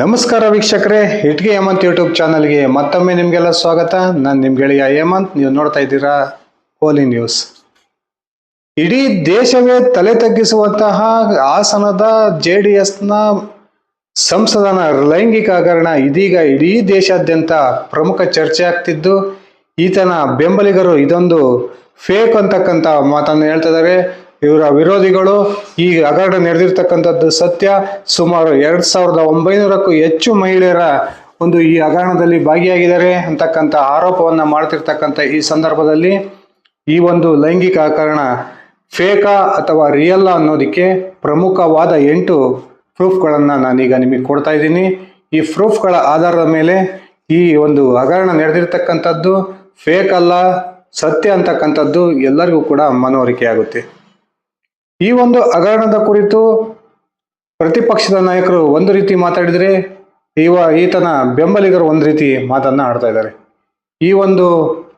ನಮಸ್ಕಾರ ವೀಕ್ಷಕರೇ, ಇಟ್ಗೆ ಹೇಮಂತ್ ಯೂಟ್ಯೂಬ್ ಚಾನಲ್ಗೆ ಮತ್ತೊಮ್ಮೆ ನಿಮಗೆಲ್ಲ ಸ್ವಾಗತ. ನಾನು ನಿಮ್ಮ ಗೆಳೆಯ ಹೇಮಂತ್, ನೀವು ನೋಡ್ತಾ ಇದ್ದೀರಾ ಹೋಲಿ ನ್ಯೂಸ್ ಇಡೀ ದೇಶವೇ ತಲೆ ತಗ್ಗಿಸುವಂತಹ ಹಾಸನದ ಜೆ ಡಿ ಎಸ್ನ ಸಂಸದನ ಲೈಂಗಿಕ ಹಗರಣ ಇದೀಗ ಇಡೀ ದೇಶಾದ್ಯಂತ ಪ್ರಮುಖ ಚರ್ಚೆ ಆಗ್ತಿದ್ದು, ಈತನ ಬೆಂಬಲಿಗರು ಇದೊಂದು ಫೇಕ್ ಅಂತಕ್ಕಂಥ ಮಾತನ್ನು ಹೇಳ್ತಿದ್ದಾರೆ ಇವರ ವಿರೋಧಿಗಳು ಈ ಹಗರಣ ನಡೆದಿರ್ತಕ್ಕಂಥದ್ದು ಸತ್ಯ. ಸುಮಾರು ಎರಡ್ ಸಾವಿರದ ಒಂಬೈನೂರಕ್ಕೂ ಹೆಚ್ಚು ಮಹಿಳೆಯರ ಒಂದು ಈ ಹಗರಣದಲ್ಲಿ ಭಾಗಿಯಾಗಿದ್ದಾರೆ ಅಂತಕ್ಕಂಥ ಆರೋಪವನ್ನ ಮಾಡ್ತಿರ್ತಕ್ಕಂಥ ಈ ಸಂದರ್ಭದಲ್ಲಿ ಈ ಒಂದು ಲೈಂಗಿಕ ಹಗರಣ ಫೇಕಾ ಅಥವಾ ರಿಯಲ್ಲ ಅನ್ನೋದಕ್ಕೆ ಪ್ರಮುಖವಾದ ಎಂಟು ಪ್ರೂಫ್ಗಳನ್ನು ನಾನೀಗ ನಿಮಗೆ ಕೊಡ್ತಾ ಇದ್ದೀನಿ. ಈ ಪ್ರೂಫ್ಗಳ ಆಧಾರದ ಮೇಲೆ ಈ ಒಂದು ಹಗರಣ ನಡೆದಿರ್ತಕ್ಕಂಥದ್ದು ಫೇಕ್ ಅಲ್ಲ ಸತ್ಯ ಅಂತಕ್ಕಂಥದ್ದು ಎಲ್ಲರಿಗೂ ಕೂಡ ಮನವರಿಕೆ ಆಗುತ್ತೆ. ಈ ಒಂದು ಹಗರಣದ ಕುರಿತು ಪ್ರತಿಪಕ್ಷದ ನಾಯಕರು ಒಂದು ರೀತಿ ಮಾತಾಡಿದರೆ ಇವ ಈತನ ಬೆಂಬಲಿಗರು ಒಂದು ರೀತಿ ಮಾತನ್ನ ಆಡ್ತಾ ಇದ್ದಾರೆ. ಈ ಒಂದು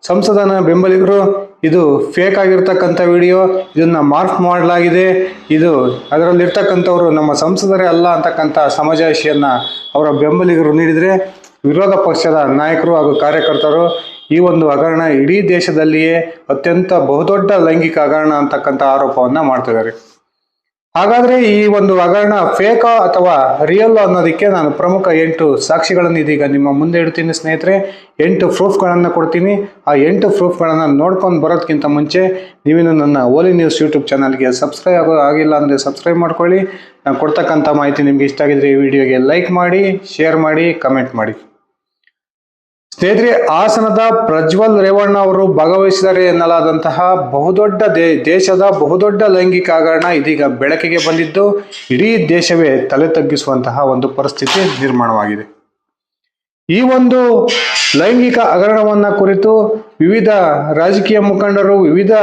ಸಂಸದನ ಬೆಂಬಲಿಗರು ಇದು ಫೇಕ್ ಆಗಿರ್ತಕ್ಕಂಥ ವಿಡಿಯೋ, ಇದನ್ನ ಮಾರ್ಕ್ ಮಾಡಲಾಗಿದೆ. ಇದು ಅದರಲ್ಲಿರ್ತಕ್ಕಂಥವ್ರು ನಮ್ಮ ಸಂಸದರೇ ಅಲ್ಲ ಅಂತಕ್ಕಂಥ ಸಮಜಾಯಿಷಿಯನ್ನ ಅವರ ಬೆಂಬಲಿಗರು ನೀಡಿದರೆ ವಿರೋಧ ಪಕ್ಷದ ನಾಯಕರು ಹಾಗೂ ಕಾರ್ಯಕರ್ತರು ಈ ಒಂದು ಹಗರಣ ಇಡೀ ದೇಶದಲ್ಲಿಯೇ ಅತ್ಯಂತ ಬಹುದೊಡ್ಡ ಲೈಂಗಿಕ ಹಗರಣ ಅಂತಕ್ಕಂಥ ಆರೋಪವನ್ನ ಮಾಡ್ತಿದ್ದಾರೆ. ಹಾಗಾದ್ರೆ ಈ ಒಂದು ಹಗರಣ ಫೇಕಾ ಅಥವಾ ರಿಯಲ್ ಅನ್ನೋದಕ್ಕೆ ನಾನು ಪ್ರಮುಖ ಎಂಟು ಸಾಕ್ಷಿಗಳನ್ನು ಇದೀಗ ನಿಮ್ಮ ಮುಂದೆ ಇಡ್ತೀನಿ ಸ್ನೇಹಿತರೆ. ಎಂಟು ಪ್ರೂಫ್ಗಳನ್ನು ಕೊಡ್ತೀನಿ. ಆ ಎಂಟು ಪ್ರೂಫ್ಗಳನ್ನು ನೋಡ್ಕೊಂಡು ಬರೋದಕ್ಕಿಂತ ಮುಂಚೆ ನೀವಿನ್ನು ನನ್ನ ಓಲಿ ನ್ಯೂಸ್ ಯೂಟ್ಯೂಬ್ ಚಾನಲ್ಗೆ ಸಬ್ಸ್ಕ್ರೈಬ್ ಆಗೋ ಆಗಿಲ್ಲ ಅಂದರೆ ಸಬ್ಸ್ಕ್ರೈಬ್ ಮಾಡ್ಕೊಳ್ಳಿ. ನಾನು ಕೊಡ್ತಕ್ಕಂಥ ಮಾಹಿತಿ ನಿಮಗೆ ಇಷ್ಟ ಆಗಿದ್ರೆ ಈ ವಿಡಿಯೋಗೆ ಲೈಕ್ ಮಾಡಿ ಶೇರ್ ಮಾಡಿ ಕಮೆಂಟ್ ಮಾಡಿ. ಸ್ನೇಹಿತರೆ ಹಾಸನದ ಪ್ರಜ್ವಲ್ ರೇವಣ್ಣ ಅವರು ಭಾಗವಹಿಸಿದ್ದಾರೆ ಎನ್ನಲಾದಂತಹ ಬಹುದೊಡ್ಡ ದೇ, ದೇಶದ ಬಹುದೊಡ್ಡ ಲೈಂಗಿಕ ಹಗರಣ ಇದೀಗ ಬೆಳಕಿಗೆ ಬಂದಿದ್ದು, ಇಡೀ ದೇಶವೇ ತಲೆ ತಗ್ಗಿಸುವಂತಹ ಒಂದು ಪರಿಸ್ಥಿತಿ ನಿರ್ಮಾಣವಾಗಿದೆ. ಈ ಒಂದು ಲೈಂಗಿಕ ಹಗರಣವನ್ನ ಕುರಿತು ವಿವಿಧ ರಾಜಕೀಯ ಮುಖಂಡರು, ವಿವಿಧ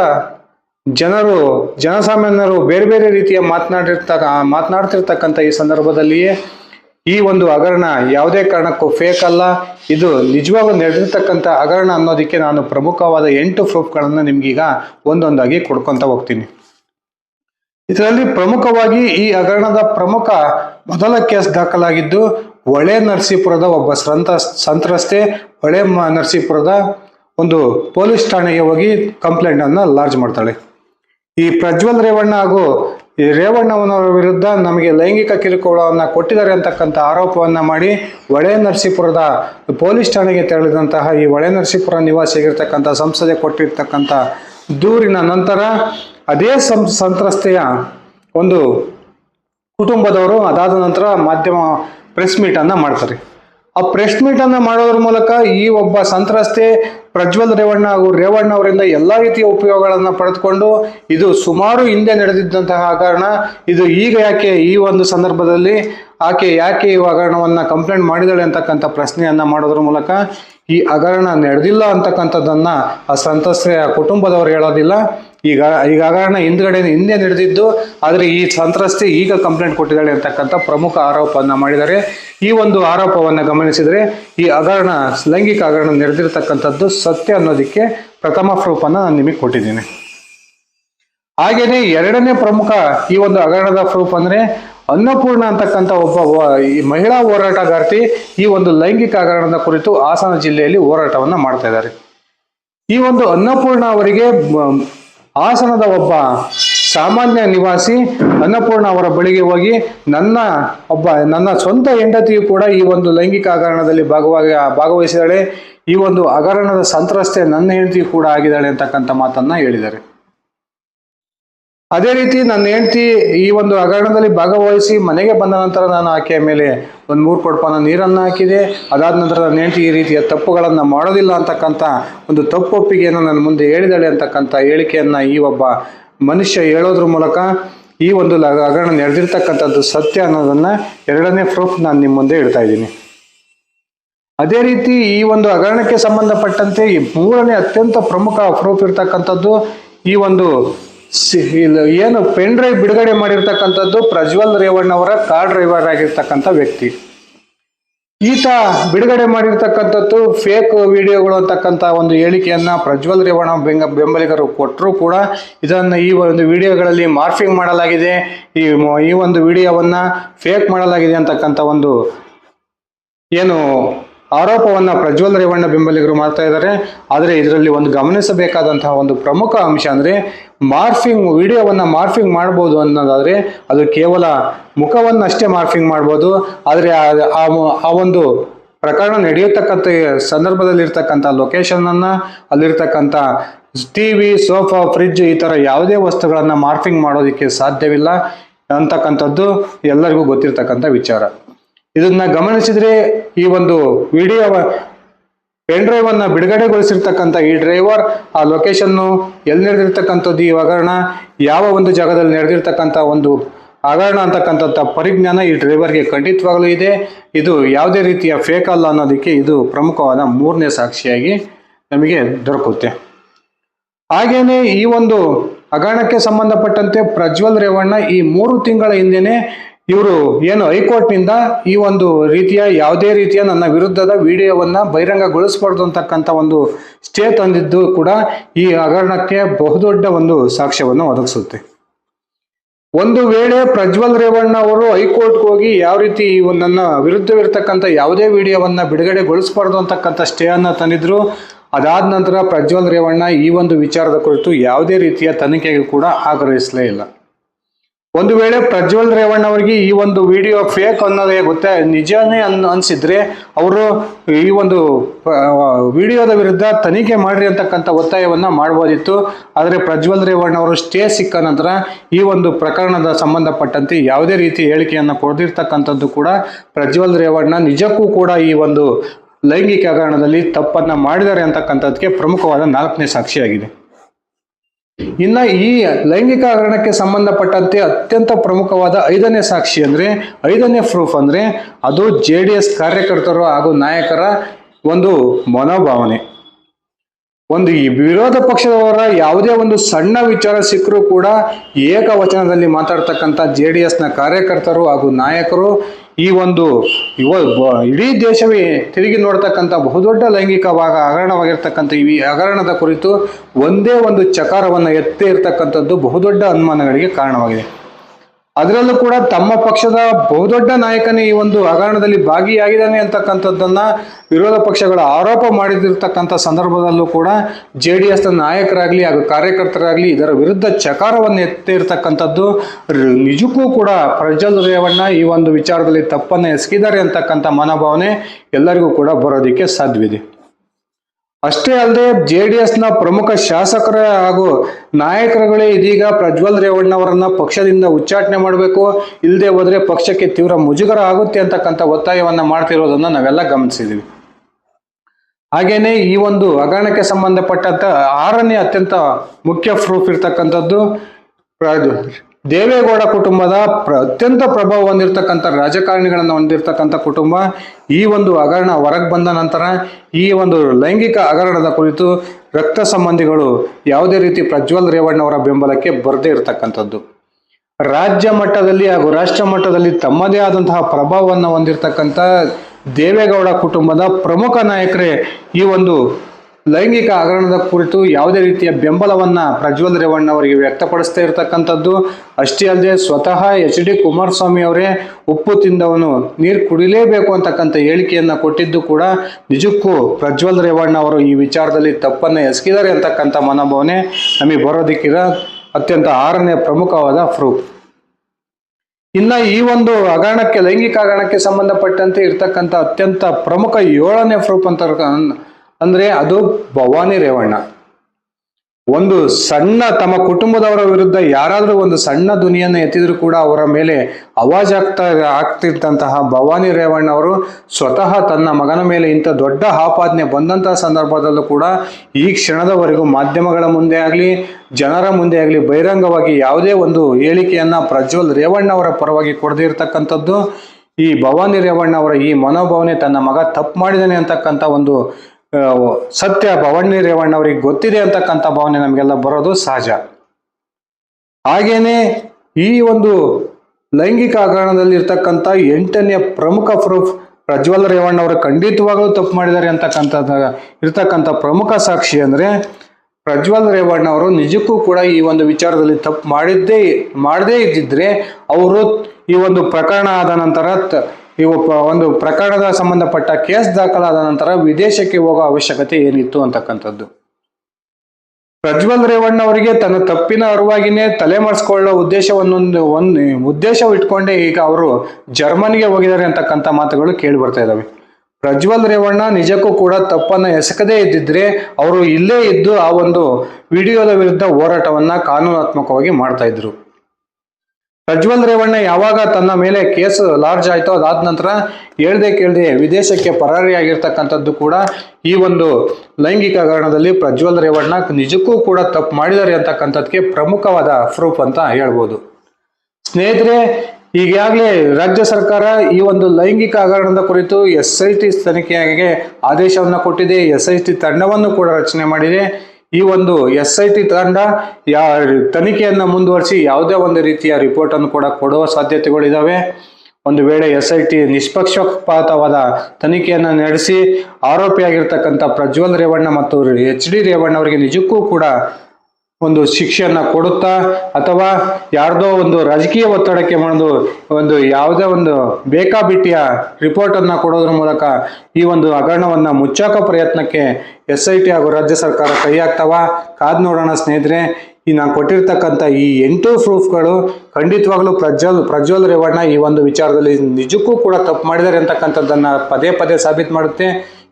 ಜನರು, ಜನಸಾಮಾನ್ಯರು ಬೇರೆ ಬೇರೆ ರೀತಿಯ ಮಾತನಾಡಿರ್ತಕ್ಕ ಮಾತನಾಡ್ತಿರ್ತಕ್ಕಂಥ ಈ ಸಂದರ್ಭದಲ್ಲಿಯೇ ಈ ಒಂದು ಹಗರಣ ಯಾವುದೇ ಕಾರಣಕ್ಕೂ ಫೇಕ್ ಅಲ್ಲ. ಇದು ನಿಜವಾಗೂ ನಡೆದಿರ್ತಕ್ಕಂಥ ಹಗರಣ ಅನ್ನೋದಕ್ಕೆ ನಾನು ಪ್ರಮುಖವಾದ ಎಂಟು ಪ್ರೂಫ್ಗಳನ್ನು ನಿಮ್ಗೀಗ ಒಂದೊಂದಾಗಿ ಕೊಡ್ಕೊತಾ ಹೋಗ್ತೀನಿ. ಇದರಲ್ಲಿ ಪ್ರಮುಖವಾಗಿ ಈ ಹಗರಣದ ಪ್ರಮುಖ ಮೊದಲ ಕೇಸ್ ದಾಖಲಾಗಿದ್ದು, ಹೊಳೆ ನರಸೀಪುರದ ಒಬ್ಬ ಸಂತ, ಸಂತ್ರಸ್ತೆ ಹೊಳೆ ನರಸೀಪುರದ ಒಂದು ಪೊಲೀಸ್ ಠಾಣೆಗೆ ಹೋಗಿ ಕಂಪ್ಲೇಂಟ್ ಅನ್ನ ಲಾರ್ಜ್ ಮಾಡ್ತಾಳೆ. ಈ ಪ್ರಜ್ವಲ್ ರೇವಣ್ಣ ಹಾಗೂ ಈ ರೇವಣ್ಣವನವರ ವಿರುದ್ಧ ನಮಗೆ ಲೈಂಗಿಕ ಕಿರುಕುಳವನ್ನು ಕೊಟ್ಟಿದ್ದಾರೆ ಅಂತಕ್ಕಂಥ ಆರೋಪವನ್ನು ಮಾಡಿ ಹೊಳೆ ನರಸೀಪುರದ ಪೊಲೀಸ್ ಠಾಣೆಗೆ ತೆರಳಿದಂತಹ ಈ ಹೊಳೆ ನರಸೀಪುರ ನಿವಾಸಿಯಾಗಿರ್ತಕ್ಕಂಥ ಸಂಸದೆ ಕೊಟ್ಟಿರ್ತಕ್ಕಂಥ ದೂರಿನ ನಂತರ ಅದೇ ಸಂ, ಸಂತ್ರಸ್ತೆಯ ಒಂದು ಕುಟುಂಬದವರು ಅದಾದ ನಂತರ ಮಾಧ್ಯಮ ಪ್ರೆಸ್ ಮೀಟನ್ನು ಮಾಡ್ತಾರೆ. ಆ ಪ್ರೆಸ್ ಮೀಟ್ ಅನ್ನ ಮಾಡೋದ್ರ ಮೂಲಕ ಈ ಒಬ್ಬ ಸಂತ್ರಸ್ತೆ ಪ್ರಜ್ವಲ್ ರೇವಣ್ಣ ಹಾಗೂ ರೇವಣ್ಣ ಅವರಿಂದ ಎಲ್ಲಾ ರೀತಿಯ ಉಪಯೋಗಗಳನ್ನ ಪಡೆದುಕೊಂಡು ಇದು ಸುಮಾರು ಹಿಂದೆ ನಡೆದಿದ್ದಂತಹ ಕಾರಣ ಇದು ಈಗ ಯಾಕೆ ಈ ಒಂದು ಸಂದರ್ಭದಲ್ಲಿ ಆಕೆ ಯಾಕೆ ಈ ಹಗರಣವನ್ನ ಕಂಪ್ಲೇಂಟ್ ಮಾಡಿದಾಳೆ ಅಂತಕ್ಕಂಥ ಪ್ರಶ್ನೆಯನ್ನ ಮಾಡೋದ್ರ ಮೂಲಕ ಈ ಹಗರಣ ನಡೆದಿಲ್ಲ ಅಂತಕ್ಕಂಥದ್ದನ್ನ ಆ ಸಂತ್ರಸ್ತೆಯ ಕುಟುಂಬದವರು ಹೇಳೋದಿಲ್ಲ. ಈಗ ಈಗ ಹಗರಣ ಹಿಂದ್ಗಡೆ, ಹಿಂದೆ ನಡೆದಿದ್ದು, ಆದರೆ ಈ ಸಂತ್ರಸ್ತೆ ಈಗ ಕಂಪ್ಲೇಂಟ್ ಕೊಟ್ಟಿದ್ದಾಳೆ ಅಂತಕ್ಕಂಥ ಪ್ರಮುಖ ಆರೋಪವನ್ನ ಮಾಡಿದ್ದಾರೆ. ಈ ಒಂದು ಆರೋಪವನ್ನ ಗಮನಿಸಿದರೆ ಈ ಹಗರಣ, ಲೈಂಗಿಕ ಹಗರಣ ನಡೆದಿರತಕ್ಕಂಥದ್ದು ಸತ್ಯ ಅನ್ನೋದಕ್ಕೆ ಪ್ರಥಮ ಸ್ವರೂಪನ ನಾನು ನಿಮಗೆ ಕೊಟ್ಟಿದ್ದೀನಿ. ಹಾಗೇನೆ ಎರಡನೇ ಪ್ರಮುಖ ಈ ಒಂದು ಹಗರಣದ ಪ್ರೂಫ್ ಅಂದ್ರೆ ಅನ್ನಪೂರ್ಣ ಅಂತಕ್ಕಂಥ ಒಬ್ಬ ಈ ಮಹಿಳಾ ಹೋರಾಟಗಾರ್ತಿ ಈ ಒಂದು ಲೈಂಗಿಕ ಹಗರಣದ ಕುರಿತು ಹಾಸನ ಜಿಲ್ಲೆಯಲ್ಲಿ ಹೋರಾಟವನ್ನ ಮಾಡ್ತಾ ಇದ್ದಾರೆ. ಈ ಒಂದು ಅನ್ನಪೂರ್ಣ ಅವರಿಗೆ ಹಾಸನದ ಒಬ್ಬ ಸಾಮಾನ್ಯ ನಿವಾಸಿ ಅನ್ನಪೂರ್ಣ ಅವರ ಬಳಿಗೆ ಹೋಗಿ ನನ್ನ ಒಬ್ಬ, ನನ್ನ ಸ್ವಂತ ಹೆಂಡತಿಯು ಕೂಡ ಈ ಒಂದು ಲೈಂಗಿಕ ಹಗರಣದಲ್ಲಿ ಭಾಗವಾಗಿ ಭಾಗವಹಿಸಿದಾಳೆ ಈ ಒಂದು ಹಗರಣದ ಸಂತ್ರಸ್ತೆ ನನ್ನ ಹೆಂಡತಿಯು ಕೂಡ ಆಗಿದ್ದಾಳೆ ಅಂತಕ್ಕಂಥ ಮಾತನ್ನ ಹೇಳಿದ್ದಾರೆ. ಅದೇ ರೀತಿ ನನ್ನ ಹೆಂಡತಿ ಈ ಒಂದು ಹಗರಣದಲ್ಲಿ ಭಾಗವಹಿಸಿ ಮನೆಗೆ ಬಂದ ನಂತರ ನಾನು ಆಕೆಯ ಮೇಲೆ ಒಂದು ಮೂರು ಕೊಡ್ಪಾನ ನೀರನ್ನು ಹಾಕಿದೆ. ಅದಾದ ನಂತರ ನನ್ನ ಹೆಂಡತಿ ಈ ರೀತಿಯ ತಪ್ಪುಗಳನ್ನು ಮಾಡೋದಿಲ್ಲ ಅಂತಕ್ಕಂಥ ಒಂದು ತಪ್ಪೊಪ್ಪಿಗೆಯನ್ನು ನನ್ನ ಮುಂದೆ ಹೇಳಿದಾಳೆ ಅಂತಕ್ಕಂಥ ಹೇಳಿಕೆಯನ್ನು ಈ ಒಬ್ಬ ಮನುಷ್ಯ ಹೇಳೋದ್ರ ಮೂಲಕ ಈ ಒಂದು ಹಗರಣ ನಡೆದಿರ್ತಕ್ಕಂಥದ್ದು ಸತ್ಯ ಅನ್ನೋದನ್ನು ಎರಡನೇ ಪ್ರೂಫ್ ನಾನು ನಿಮ್ಮ ಮುಂದೆ ಇಡ್ತಾ ಇದ್ದೀನಿ. ಅದೇ ರೀತಿ ಈ ಒಂದು ಹಗರಣಕ್ಕೆ ಸಂಬಂಧಪಟ್ಟಂತೆ ಈ ಮೂರನೇ ಅತ್ಯಂತ ಪ್ರಮುಖ ಪ್ರೂಫ್ ಇರ್ತಕ್ಕಂಥದ್ದು ಈ ಒಂದು ಏನು ಪೆನ್ ಡ್ರೈವ್ ಬಿಡುಗಡೆ ಮಾಡಿರ್ತಕ್ಕಂಥದ್ದು ಪ್ರಜ್ವಲ್ ರೇವಣ್ಣ ಅವರ ಕಾರ್ ಡ್ರೈವರ್ ಆಗಿರ್ತಕ್ಕಂಥ ವ್ಯಕ್ತಿ. ಈತ ಬಿಡುಗಡೆ ಮಾಡಿರ್ತಕ್ಕಂಥದ್ದು ಫೇಕ್ ವಿಡಿಯೋಗಳು ಅಂತಕ್ಕಂಥ ಒಂದು ಹೇಳಿಕೆಯನ್ನ ಪ್ರಜ್ವಲ್ ರೇವಣ್ಣ ಬೆಂಗ, ಬೆಂಬಲಿಗರು ಕೊಟ್ಟರು ಕೂಡ ಇದನ್ನು ಈ ಒಂದು ವಿಡಿಯೋಗಳಲ್ಲಿ ಮಾರ್ಫಿಂಗ್ ಮಾಡಲಾಗಿದೆ. ಈ ಈ ಒಂದು ವಿಡಿಯೋವನ್ನ ಫೇಕ್ ಮಾಡಲಾಗಿದೆ ಅಂತಕ್ಕಂಥ ಒಂದು ಏನು ಆರೋಪವನ್ನ ಪ್ರಜ್ವಲ್ ರೇವಣ್ಣ ಬೆಂಬಲಿಗರು ಮಾಡ್ತಾ ಇದ್ದಾರೆ. ಆದರೆ ಇದರಲ್ಲಿ ಒಂದು ಗಮನಿಸಬೇಕಾದಂತಹ ಒಂದು ಪ್ರಮುಖ ಅಂಶ ಅಂದರೆ ಮಾರ್ಫಿಂಗ್ ವಿಡಿಯೋವನ್ನು ಮಾರ್ಫಿಂಗ್ ಮಾಡ್ಬೋದು ಅನ್ನೋದಾದರೆ ಅದು ಕೇವಲ ಮುಖವನ್ನಷ್ಟೇ ಮಾರ್ಫಿಂಗ್ ಮಾಡ್ಬೋದು. ಆದರೆ ಆ- ಒಂದು ಪ್ರಕರಣ ನಡೆಯತಕ್ಕಂಥ ಸಂದರ್ಭದಲ್ಲಿರ್ತಕ್ಕಂಥ ಲೊಕೇಶನನ್ನು ಅಲ್ಲಿರ್ತಕ್ಕಂಥ ಟಿವಿ ಸೋಫಾ ಫ್ರಿಡ್ಜ್ ಈ ಥರ ಯಾವುದೇ ವಸ್ತುಗಳನ್ನ ಮಾರ್ಫಿಂಗ್ ಮಾಡೋದಕ್ಕೆ ಸಾಧ್ಯವಿಲ್ಲ ಅಂತಕ್ಕಂಥದ್ದು ಎಲ್ಲರಿಗೂ ಗೊತ್ತಿರ್ತಕ್ಕಂಥ ವಿಚಾರ. ಇದನ್ನ ಗಮನಿಸಿದ್ರೆ ಈ ಒಂದು ವಿಡಿಯೋ ಪೆನ್ ಡ್ರೈವ್ ಅನ್ನ ಬಿಡುಗಡೆಗೊಳಿಸಿರ್ತಕ್ಕಂಥ ಈ ಡ್ರೈವರ್ ಆ ಲೊಕೇಶನ್ ಎಲ್ಲಿ ನಡೆದಿರ್ತಕ್ಕಂಥದ್ದು ಈ ಹಗರಣ, ಯಾವ ಒಂದು ಜಾಗದಲ್ಲಿ ನಡೆದಿರ್ತಕ್ಕಂಥ ಒಂದು ಹಗರಣ ಅಂತಕ್ಕಂಥ ಪರಿಜ್ಞಾನ ಈ ಡ್ರೈವರ್ಗೆ ಖಂಡಿತವಾಗಲೂ ಇದೆ. ಇದು ಯಾವುದೇ ರೀತಿಯ ಫೇಕ್ ಅಲ್ಲ ಅನ್ನೋದಕ್ಕೆ ಇದು ಪ್ರಮುಖವಾದ ಮೂರನೇ ಸಾಕ್ಷಿಯಾಗಿ ನಮಗೆ ದೊರಕುತ್ತೆ. ಹಾಗೆಯೇ ಈ ಒಂದು ಹಗರಣಕ್ಕೆ ಸಂಬಂಧಪಟ್ಟಂತೆ ಪ್ರಜ್ವಲ್ ರೇವಣ್ಣ ಈ ಮೂರು ತಿಂಗಳ ಹಿಂದೆನೆ ಇವರು ಏನು ಹೈಕೋರ್ಟ್ನಿಂದ ಈ ಒಂದು ರೀತಿಯ ಯಾವುದೇ ರೀತಿಯ ನನ್ನ ವಿರುದ್ಧದ ವಿಡಿಯೋವನ್ನ ಬಹಿರಂಗಗೊಳಿಸಬಾರ್ದು ಅಂತಕ್ಕಂಥ ಒಂದು ಸ್ಟೇ ತಂದಿದ್ದು ಕೂಡ ಈ ಹಗರಣಕ್ಕೆ ಬಹುದೊಡ್ಡ ಒಂದು ಸಾಕ್ಷ್ಯವನ್ನು ಒದಗಿಸುತ್ತೆ. ಒಂದು ವೇಳೆ ಪ್ರಜ್ವಲ್ ರೇವಣ್ಣ ಅವರು ಹೈಕೋರ್ಟ್ಗೆ ಹೋಗಿ ಯಾವ ರೀತಿ ಈ ನನ್ನ ವಿರುದ್ಧವಿರ್ತಕ್ಕಂಥ ಯಾವುದೇ ವಿಡಿಯೋವನ್ನ ಬಿಡುಗಡೆಗೊಳಿಸಬಾರ್ದು ಅಂತಕ್ಕಂಥ ಸ್ಟೇ ಅನ್ನ ತಂದಿದ್ರು, ಅದಾದ ನಂತರ ಪ್ರಜ್ವಲ್ ರೇವಣ್ಣ ಈ ಒಂದು ವಿಚಾರದ ಕುರಿತು ಯಾವುದೇ ರೀತಿಯ ತನಿಖೆಗೆ ಕೂಡ ಆಗ್ರಹಿಸಲೇ ಇಲ್ಲ. ಒಂದು ವೇಳೆ ಪ್ರಜ್ವಲ್ ರೇವಣ್ಣ ಅವರಿಗೆ ಈ ಒಂದು ವಿಡಿಯೋ ಫೇಕ್ ಅನ್ನೋದೇ ಗೊತ್ತೇ? ನಿಜನೇ ಅನ್, ಅನ್ಸಿದ್ರೆ ಅವರು ಈ ಒಂದು ವಿಡಿಯೋದ ವಿರುದ್ಧ ತನಿಖೆ ಮಾಡ್ರಿ ಅಂತಕ್ಕಂಥ ಒತ್ತಾಯವನ್ನ ಮಾಡ್ಬೋದಿತ್ತು. ಆದರೆ ಪ್ರಜ್ವಲ್ ರೇವಣ್ಣ ಅವರು ಸ್ಟೇ ಸಿಕ್ಕ ನಂತರ ಈ ಒಂದು ಪ್ರಕರಣದ ಸಂಬಂಧಪಟ್ಟಂತೆ ಯಾವುದೇ ರೀತಿ ಹೇಳಿಕೆಯನ್ನು ಕೊಡದಿರ್ತಕ್ಕಂಥದ್ದು ಕೂಡ ಪ್ರಜ್ವಲ್ ರೇವಣ್ಣ ನಿಜಕ್ಕೂ ಕೂಡ ಈ ಒಂದು ಲೈಂಗಿಕ ಕಾರಣದಲ್ಲಿ ತಪ್ಪನ್ನ ಮಾಡಿದ್ದಾರೆ ಅಂತಕ್ಕಂಥದ್ದಕ್ಕೆ ಪ್ರಮುಖವಾದ ನಾಲ್ಕನೇ ಸಾಕ್ಷಿಯಾಗಿದೆ. ಇನ್ನ ಈ ಲೈಂಗಿಕ ಹಗರಣಕ್ಕೆ ಸಂಬಂಧಪಟ್ಟಂತೆ ಅತ್ಯಂತ ಪ್ರಮುಖವಾದ ಐದನೇ ಸಾಕ್ಷಿ ಅಂದ್ರೆ, ಐದನೇ ಪ್ರೂಫ್ ಅಂದ್ರೆ ಅದು ಜೆ ಡಿ ಎಸ್ ಕಾರ್ಯಕರ್ತರು ಹಾಗೂ ನಾಯಕರ ಒಂದು ಮನೋಭಾವನೆ. ಒಂದು ಈ ವಿರೋಧ ಪಕ್ಷದವರ ಯಾವುದೇ ಒಂದು ಸಣ್ಣ ವಿಚಾರ ಸಿಕ್ಕರೂ ಕೂಡ ಏಕವಚನದಲ್ಲಿ ಮಾತಾಡ್ತಕ್ಕಂಥ ಜೆ ಡಿ ಎಸ್ನ ಕಾರ್ಯಕರ್ತರು ಹಾಗೂ ನಾಯಕರು ಈ ಒಂದು ಯುವ ಇಡೀ ದೇಶವೇ ತಿರುಗಿ ನೋಡ್ತಕ್ಕಂಥ ಬಹುದೊಡ್ಡ ಲೈಂಗಿಕವಾಗ ಹಗರಣವಾಗಿರ್ತಕ್ಕಂಥ ಈ ಹಗರಣದ ಕುರಿತು ಒಂದೇ ಒಂದು ಚಕಾರವನ್ನು ಎತ್ತೇ ಇರತಕ್ಕಂಥದ್ದು ಬಹುದೊಡ್ಡ ಅನುಮಾನಗಳಿಗೆ ಕಾರಣವಾಗಿದೆ. ಅದರಲ್ಲೂ ಕೂಡ ತಮ್ಮ ಪಕ್ಷದ ಬಹುದೊಡ್ಡ ನಾಯಕನೇ ಈ ಒಂದು ಹಗರಣದಲ್ಲಿ ಭಾಗಿಯಾಗಿದ್ದಾನೆ ಅಂತಕ್ಕಂಥದ್ದನ್ನ ವಿರೋಧ ಪಕ್ಷಗಳ ಆರೋಪ ಮಾಡಿದಿರ್ತಕ್ಕಂಥ ಸಂದರ್ಭದಲ್ಲೂ ಕೂಡ ಜೆ ಡಿ ಎಸ್ನ ನಾಯಕರಾಗಲಿ ಹಾಗೂ ಕಾರ್ಯಕರ್ತರಾಗಲಿ ಇದರ ವಿರುದ್ಧ ಚಕಾರವನ್ನು ಎತ್ತಿರ್ತಕ್ಕಂಥದ್ದು ನಿಜಕ್ಕೂ ಕೂಡ ಪ್ರಜ್ವಲ್ ರೇವಣ್ಣ ಈ ಒಂದು ವಿಚಾರದಲ್ಲಿ ತಪ್ಪನ್ನು ಎಸಗಿದ್ದಾರೆ ಅಂತಕ್ಕಂಥ ಮನೋಭಾವನೆ ಎಲ್ಲರಿಗೂ ಕೂಡ ಬರೋದಕ್ಕೆ ಸಾಧ್ಯವಿದೆ. ಅಷ್ಟೇ ಅಲ್ಲದೆ ಜೆ ಡಿ ಎಸ್ನ ಪ್ರಮುಖ ಶಾಸಕರ ಹಾಗೂ ನಾಯಕರುಗಳೇ ಇದೀಗ ಪ್ರಜ್ವಲ್ ರೇವಣ್ಣವರನ್ನ ಪಕ್ಷದಿಂದ ಉಚ್ಚಾಟನೆ ಮಾಡಬೇಕು ಇಲ್ಲದೆ ಹೋದ್ರೆ ಪಕ್ಷಕ್ಕೆ ತೀವ್ರ ಮುಜುಗರ ಆಗುತ್ತೆ ಅಂತಕ್ಕಂಥ ಒತ್ತಾಯವನ್ನ ಮಾಡ್ತಿರೋದನ್ನ ನಾವೆಲ್ಲ ಗಮನಿಸಿದೀವಿ. ಹಾಗೇನೆ ಈ ಒಂದು ಹಗರಣಕ್ಕೆ ಸಂಬಂಧಪಟ್ಟಂತ ಆರನೇ ಅತ್ಯಂತ ಮುಖ್ಯ ಪ್ರೂಫ್ ಇರ್ತಕ್ಕಂಥದ್ದು ದೇವೇಗೌಡ ಕುಟುಂಬದ ಪ್ರ, ಅತ್ಯಂತ ಪ್ರಭಾವ ಹೊಂದಿರತಕ್ಕಂಥ ರಾಜಕಾರಣಿಗಳನ್ನು ಹೊಂದಿರತಕ್ಕಂಥ ಕುಟುಂಬ ಈ ಒಂದು ಹಗರಣ ಹೊರಗೆ ಬಂದ ನಂತರ ಈ ಒಂದು ಲೈಂಗಿಕ ಹಗರಣದ ಕುರಿತು ರಕ್ತ ಸಂಬಂಧಿಗಳು ಯಾವುದೇ ರೀತಿ ಪ್ರಜ್ವಲ್ ರೇವಣ್ಣವರ ಬೆಂಬಲಕ್ಕೆ ಬರದೇ ಇರತಕ್ಕಂಥದ್ದು. ರಾಜ್ಯ ಮಟ್ಟದಲ್ಲಿ ಹಾಗೂ ರಾಷ್ಟ್ರ ಮಟ್ಟದಲ್ಲಿ ತಮ್ಮದೇ ಆದಂತಹ ಪ್ರಭಾವವನ್ನು ಹೊಂದಿರತಕ್ಕಂಥ ದೇವೇಗೌಡ ಕುಟುಂಬದ ಪ್ರಮುಖ ನಾಯಕರೇ ಈ ಒಂದು ಲೈಂಗಿಕ ಹಗರಣದ ಕುರಿತು ಯಾವುದೇ ರೀತಿಯ ಬೆಂಬಲವನ್ನ ಪ್ರಜ್ವಲ್ ರೇವಣ್ಣ ಅವರಿಗೆ ವ್ಯಕ್ತಪಡಿಸ್ತಾ ಇರತಕ್ಕಂಥದ್ದು, ಅಷ್ಟೇ ಅಲ್ಲದೆ ಸ್ವತಃ ಎಚ್ ಡಿ ಕುಮಾರಸ್ವಾಮಿ ಅವರೇ ಉಪ್ಪು ತಿಂದವನು, ನೀರು ಕುಡಿಲೇಬೇಕು ಅಂತಕ್ಕಂಥ ಹೇಳಿಕೆಯನ್ನ ಕೊಟ್ಟಿದ್ದು ಕೂಡ ನಿಜಕ್ಕೂ ಪ್ರಜ್ವಲ್ ರೇವಣ್ಣ ಅವರು ಈ ವಿಚಾರದಲ್ಲಿ ತಪ್ಪನ್ನ ಎಸಗಿದ್ದಾರೆ ಅಂತಕ್ಕಂಥ ಮನೋಭಾವನೆ ನಮಗೆ ಬರೋದಕ್ಕಿರ ಅತ್ಯಂತ ಆರನೇ ಪ್ರಮುಖವಾದ ಪ್ರೂಫ್. ಇನ್ನ ಈ ಒಂದು ಹಗರಣಕ್ಕೆ, ಲೈಂಗಿಕ ಹಗರಣಕ್ಕೆ ಸಂಬಂಧಪಟ್ಟಂತೆ ಇರ್ತಕ್ಕಂಥ ಅತ್ಯಂತ ಪ್ರಮುಖ ಏಳನೇ ಪ್ರೂಫ್ ಅಂತ ಅಂದ್ರೆ ಅದು ಭವಾನಿ ರೇವಣ್ಣ. ಒಂದು ಸಣ್ಣ ತಮ್ಮ ಕುಟುಂಬದವರ ವಿರುದ್ಧ ಯಾರಾದರೂ ಒಂದು ಸಣ್ಣ ಧ್ವನಿಯನ್ನು ಎತ್ತಿದ್ರು ಕೂಡ ಅವರ ಮೇಲೆ ಅವಾಜ್ ಆಗ್ತಾ ಆಗ್ತಿದ್ದಂತಹ ಭವಾನಿ ರೇವಣ್ಣ ಅವರು ಸ್ವತಃ ತನ್ನ ಮಗನ ಮೇಲೆ ಇಂಥ ದೊಡ್ಡ ಆಪಾದನೆ ಬಂದಂತಹ ಸಂದರ್ಭದಲ್ಲೂ ಕೂಡ ಈ ಕ್ಷಣದವರೆಗೂ ಮಾಧ್ಯಮಗಳ ಮುಂದೆ ಆಗಲಿ, ಜನರ ಮುಂದೆ ಆಗಲಿ ಬಹಿರಂಗವಾಗಿ ಯಾವುದೇ ಒಂದು ಹೇಳಿಕೆಯನ್ನ ಪ್ರಜ್ವಲ್ ರೇವಣ್ಣ ಅವರ ಪರವಾಗಿ ಕೊಡದೇ ಇರತಕ್ಕಂಥದ್ದು, ಈ ಭವಾನಿ ರೇವಣ್ಣ ಅವರ ಈ ಮನೋಭಾವನೆ ತನ್ನ ಮಗ ತಪ್ಪು ಮಾಡಿದ್ದಾನೆ ಅಂತಕ್ಕಂಥ ಒಂದು ಸತ್ಯ ಭವಣ್ಣಿ ರೇವಣ್ಣ ಅವ್ರಿಗೆ ಗೊತ್ತಿದೆ ಅಂತಕ್ಕಂಥ ಭಾವನೆ ನಮಗೆಲ್ಲ ಬರೋದು ಸಹಜ. ಹಾಗೇನೆ ಈ ಒಂದು ಲೈಂಗಿಕ ಹಗರಣದಲ್ಲಿ ಇರ್ತಕ್ಕಂಥ ಎಂಟನೇ ಪ್ರಮುಖ ಪ್ರೂಫ್ ಪ್ರಜ್ವಲ್ ರೇವಣ್ಣ ಅವರು ಖಂಡಿತವಾಗಲೂ ತಪ್ಪು ಮಾಡಿದ್ದಾರೆ ಅಂತಕ್ಕಂಥ ಇರ್ತಕ್ಕಂಥ ಪ್ರಮುಖ ಸಾಕ್ಷಿ ಅಂದ್ರೆ ಪ್ರಜ್ವಲ್ ರೇವಣ್ಣ ಅವರು ನಿಜಕ್ಕೂ ಕೂಡ ಈ ಒಂದು ವಿಚಾರದಲ್ಲಿ ತಪ್ಪು ಮಾಡಿದ್ದೇ, ಮಾಡದೇ ಇದ್ದಿದ್ರೆ ಅವರು ಈ ಒಂದು ಪ್ರಕರಣ ಆದ ನಂತರ ಇವು ಒಂದು ಪ್ರಕರಣದ ಸಂಬಂಧಪಟ್ಟ ಕೇಸ್ ದಾಖಲಾದ ನಂತರ ವಿದೇಶಕ್ಕೆ ಹೋಗೋ ಅವಶ್ಯಕತೆ ಏನಿತ್ತು ಅಂತಕ್ಕಂಥದ್ದು. ಪ್ರಜ್ವಲ್ ರೇವಣ್ಣ ಅವರಿಗೆ ತನ್ನ ತಪ್ಪಿನ ಅರಿವಾಗಿನೇ ತಲೆ ಮಾಡಿಸ್ಕೊಳ್ಳೋ ಉದ್ದೇಶವನ್ನೊಂದು ಒಂದು ಉದ್ದೇಶವಿಟ್ಕೊಂಡೇ ಈಗ ಅವರು ಜರ್ಮನಿಗೆ ಹೋಗಿದ್ದಾರೆ ಅಂತಕ್ಕಂಥ ಮಾತುಗಳು ಕೇಳಿ ಬರ್ತಾ ಇದಾವೆ. ಪ್ರಜ್ವಲ್ ರೇವಣ್ಣ ನಿಜಕ್ಕೂ ಕೂಡ ತಪ್ಪನ್ನು ಎಸಕದೇ ಇದ್ದಿದ್ರೆ ಅವರು ಇಲ್ಲೇ ಇದ್ದು ಆ ಒಂದು ವಿಡಿಯೋದ ವಿರುದ್ಧ ಹೋರಾಟವನ್ನ ಕಾನೂನಾತ್ಮಕವಾಗಿ ಮಾಡ್ತಾ ಇದ್ರು. ಪ್ರಜ್ವಲ್ ರೇವಣ್ಣ ಯಾವಾಗ ತನ್ನ ಮೇಲೆ ಕೇಸ್ ಲಾರ್ಜ್ ಆಯ್ತೋ ಅದಾದ ನಂತರ ಹೇಳ್ದೆ ಕೇಳ್ದೆ ವಿದೇಶಕ್ಕೆ ಪರಾರಿಯಾಗಿರ್ತಕ್ಕಂಥದ್ದು ಕೂಡ ಈ ಒಂದು ಲೈಂಗಿಕ ಹಗರಣದಲ್ಲಿ ಪ್ರಜ್ವಲ್ ರೇವಣ್ಣ ನಿಜಕ್ಕೂ ಕೂಡ ತಪ್ಪು ಮಾಡಿದ್ದಾರೆ ಅಂತಕ್ಕಂಥದ್ದಕ್ಕೆ ಪ್ರಮುಖವಾದ ಪ್ರೂಫ್ ಅಂತ ಹೇಳ್ಬೋದು. ಸ್ನೇಹಿತರೆ, ಈಗಾಗಲೇ ರಾಜ್ಯ ಸರ್ಕಾರ ಈ ಒಂದು ಲೈಂಗಿಕ ಹಗರಣದ ಕುರಿತು ಎಸ್ ಐ ಟಿ ತನಿಖೆಗೆ ಆದೇಶವನ್ನು ಕೊಟ್ಟಿದೆ. ಎಸ್ ಐ ಟಿ ತಂಡವನ್ನು ಕೂಡ ರಚನೆ ಮಾಡಿದೆ. ಈ ಒಂದು ಎಸ್ ಐ ಟಿ ತಂಡ ಯಾ, ತನಿಖೆಯನ್ನು ಮುಂದುವರಿಸಿ ಯಾವುದೇ ಒಂದು ರೀತಿಯ ರಿಪೋರ್ಟ್ ಅನ್ನು ಕೂಡ ಕೊಡುವ ಸಾಧ್ಯತೆಗಳಿದ್ದಾವೆ ಒಂದು ವೇಳೆ ಎಸ್ ಐ ಟಿ ನಿಷ್ಪಕ್ಷಪಾತವಾದ ತನಿಖೆಯನ್ನು ನಡೆಸಿ ಆರೋಪಿಯಾಗಿರ್ತಕ್ಕಂಥ ಪ್ರಜ್ವಲ್ ರೇವಣ್ಣ ಮತ್ತು ಎಚ್ ಡಿ ರೇವಣ್ಣ ಅವರಿಗೆ ನಿಜಕ್ಕೂ ಕೂಡ ಒಂದು ಶಿಕ್ಷೆಯನ್ನ ಕೊಡುತ್ತಾ ಅಥವಾ ಯಾರ್ದೋ ಒಂದು ರಾಜಕೀಯ ಒತ್ತಡಕ್ಕೆ ಒಂದು ಒಂದು ಯಾವುದೇ ಒಂದು ಬೇಕಾಬಿಟ್ಟಿಯ ರಿಪೋರ್ಟ್ ಅನ್ನ ಕೊಡೋದ್ರ ಮೂಲಕ ಈ ಒಂದು ಹಗರಣವನ್ನ ಮುಚ್ಚಾಕೋ ಪ್ರಯತ್ನಕ್ಕೆ ಎಸ್ ಐ ಟಿ ಹಾಗೂ ರಾಜ್ಯ ಸರ್ಕಾರ ಕೈ ಹಾಕ್ತಾವ. ಕಾದ್ ನೋಡೋಣ ಸ್ನೇಹಿತರೆ, ಈ ನಾನು ಕೊಟ್ಟಿರ್ತಕ್ಕಂಥ ಈ ಎಂಟು ಪ್ರೂಫ್ಗಳು ಖಂಡಿತವಾಗ್ಲೂ ಪ್ರಜ್ವಲ್ ಪ್ರಜ್ವಲ್ ರೇವಣ್ಣ ಈ ಒಂದು ವಿಚಾರದಲ್ಲಿ ನಿಜಕ್ಕೂ ಕೂಡ ತಪ್ಪು ಮಾಡಿದ್ದಾರೆ ಅಂತಕ್ಕಂಥದ್ದನ್ನು ಪದೇ ಪದೇ ಸಾಬೀತು ಮಾಡುತ್ತೆ.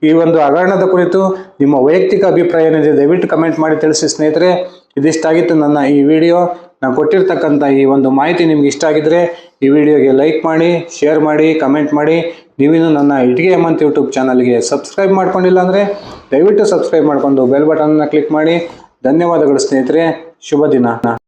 ಈ ಒಂದು ಹಗರಣದ ಕುರಿತು ನಿಮ್ಮ ವೈಯಕ್ತಿಕ ಅಭಿಪ್ರಾಯ ಏನಿದೆ ದಯವಿಟ್ಟು ಕಮೆಂಟ್ ಮಾಡಿ ತಿಳಿಸಿ ಸ್ನೇಹಿತರೆ. ಇದಿಷ್ಟಾಗಿತ್ತು ನನ್ನ ಈ ವಿಡಿಯೋ. ನಾನು ಕೊಟ್ಟಿರ್ತಕ್ಕಂಥ ಈ ಒಂದು ಮಾಹಿತಿ ನಿಮ್ಗೆ ಇಷ್ಟ ಆಗಿದ್ರೆ ಈ ವಿಡಿಯೋಗೆ ಲೈಕ್ ಮಾಡಿ, ಶೇರ್ ಮಾಡಿ, ಕಮೆಂಟ್ ಮಾಡಿ. ನೀವಿನ್ನೂ ನನ್ನ ಇಟ್ಗೆ ಹೇಮಂತ್ ಯೂಟ್ಯೂಬ್ ಚಾನಲ್ಗೆ ಸಬ್ಸ್ಕ್ರೈಬ್ ಮಾಡ್ಕೊಂಡಿಲ್ಲ ಅಂದರೆ ದಯವಿಟ್ಟು ಸಬ್ಸ್ಕ್ರೈಬ್ ಮಾಡಿಕೊಂಡು ಬೆಲ್ ಬಟನ್ನ ಕ್ಲಿಕ್ ಮಾಡಿ. ಧನ್ಯವಾದಗಳು ಸ್ನೇಹಿತರೆ, ಶುಭ ದಿನ.